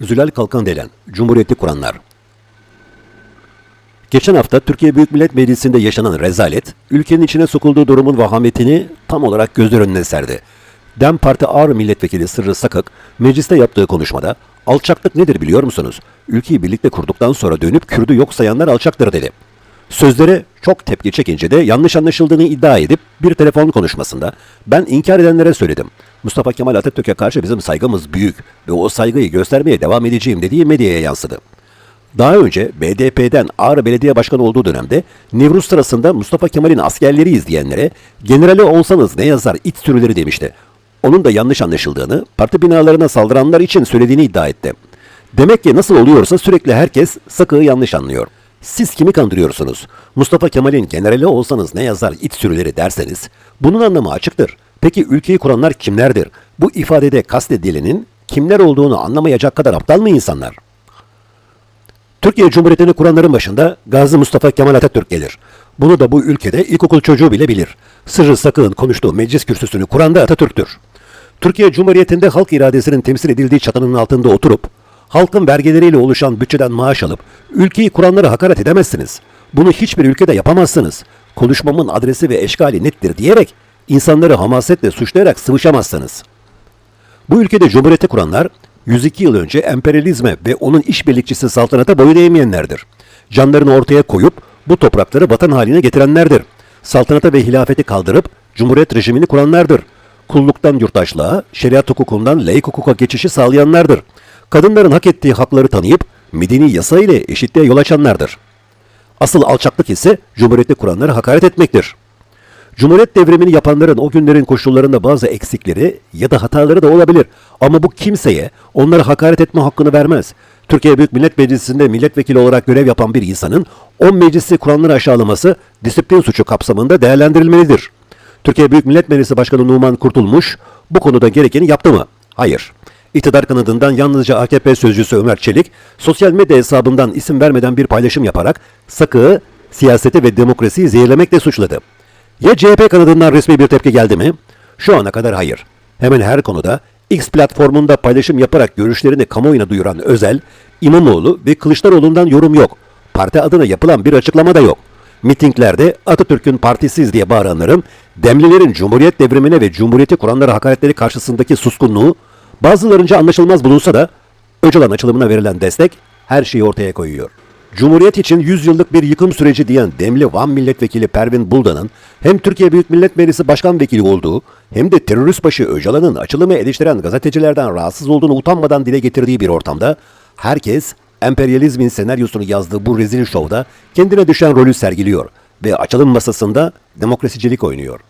Zülal Kalkandelen, Cumhuriyeti kuranlar. Geçen hafta Türkiye Büyük Millet Meclisi'nde yaşanan rezalet, ülkenin içine sokulduğu durumun vahametini tam olarak gözler önüne serdi. DEM Parti Ağrı Milletvekili Sırrı Sakık, mecliste yaptığı konuşmada, alçaklık nedir biliyor musunuz? Ülkeyi birlikte kurduktan sonra dönüp Kürdü yok sayanlar alçaktır dedi. Sözlere çok tepki çekince de yanlış anlaşıldığını iddia edip bir telefon konuşmasında ben inkar edenlere söyledim. Mustafa Kemal Atatürk'e karşı bizim saygımız büyük ve o saygıyı göstermeye devam edeceğim dediği medyaya yansıdı. Daha önce BDP'den Ağrı Belediye Başkanı olduğu dönemde Nevruz sırasında Mustafa Kemal'in askerleri izleyenlere generali olsanız ne yazar it sürüleri demişti. Onun da yanlış anlaşıldığını, parti binalarına saldıranlar için söylediğini iddia etti. Demek ki nasıl oluyorsa sürekli herkes Sakık'ı yanlış anlıyor. Siz kimi kandırıyorsunuz? Mustafa Kemal'in generali olsanız ne yazar it sürüleri derseniz bunun anlamı açıktır. Peki ülkeyi kuranlar kimlerdir? Bu ifadede kastedilenin kimler olduğunu anlamayacak kadar aptal mı insanlar? Türkiye Cumhuriyeti'ni kuranların başında Gazi Mustafa Kemal Atatürk gelir. Bunu da bu ülkede ilkokul çocuğu bile bilir. Sırrı Sakık'ın konuştuğu meclis kürsüsünü kuran da Atatürk'tür. Türkiye Cumhuriyeti'nde halk iradesinin temsil edildiği çatının altında oturup, halkın vergileriyle oluşan bütçeden maaş alıp, ülkeyi kuranları hakaret edemezsiniz. Bunu hiçbir ülkede yapamazsınız. Konuşmamın adresi ve eşkali nettir diyerek, insanları hamasetle suçlayarak sıvışamazsınız. Bu ülkede cumhuriyeti kuranlar 102 yıl önce emperyalizme ve onun işbirlikçisi saltanata boyun eğmeyenlerdir. Canlarını ortaya koyup bu toprakları vatan haline getirenlerdir. Saltanata ve hilafeti kaldırıp cumhuriyet rejimini kuranlardır. Kulluktan yurttaşlığa, şeriat hukukundan laik hukuka geçişi sağlayanlardır. Kadınların hak ettiği hakları tanıyıp medeni yasa ile eşitliğe yol açanlardır. Asıl alçaklık ise cumhuriyeti kuranlara hakaret etmektir. Cumhuriyet devrimini yapanların o günlerin koşullarında bazı eksikleri ya da hataları da olabilir. Ama bu kimseye onlara hakaret etme hakkını vermez. Türkiye Büyük Millet Meclisi'nde milletvekili olarak görev yapan bir insanın o meclisi kuranları aşağılaması disiplin suçu kapsamında değerlendirilmelidir. Türkiye Büyük Millet Meclisi Başkanı Numan Kurtulmuş bu konuda gerekeni yaptı mı? Hayır. İktidar kanadından yalnızca AKP sözcüsü Ömer Çelik, sosyal medya hesabından isim vermeden bir paylaşım yaparak Sakık'ı siyaseti ve demokrasiyi zehirlemekle suçladı. Ya CHP kanadından resmi bir tepki geldi mi? Şu ana kadar hayır. Hemen her konuda X platformunda paylaşım yaparak görüşlerini kamuoyuna duyuran Özel, İmamoğlu ve Kılıçdaroğlu'ndan yorum yok. Parti adına yapılan bir açıklama da yok. Mitinglerde Atatürk'ün partisiz diye bağıranların, demlilerin Cumhuriyet devrimine ve Cumhuriyeti kuranlara hakaretleri karşısındaki suskunluğu bazılarınca anlaşılmaz bulunsa da Öcalan açılımına verilen destek her şeyi ortaya koyuyor. Cumhuriyet için 100 yıllık bir yıkım süreci diyen Demli Van Milletvekili Pervin Buldan'ın hem Türkiye Büyük Millet Meclisi Başkan Vekili olduğu hem de terörist başı Öcalan'ın açılımı eleştiren gazetecilerden rahatsız olduğunu utanmadan dile getirdiği bir ortamda herkes emperyalizmin senaryosunu yazdığı bu rezil şovda kendine düşen rolü sergiliyor ve açılım masasında demokrasicilik oynuyor.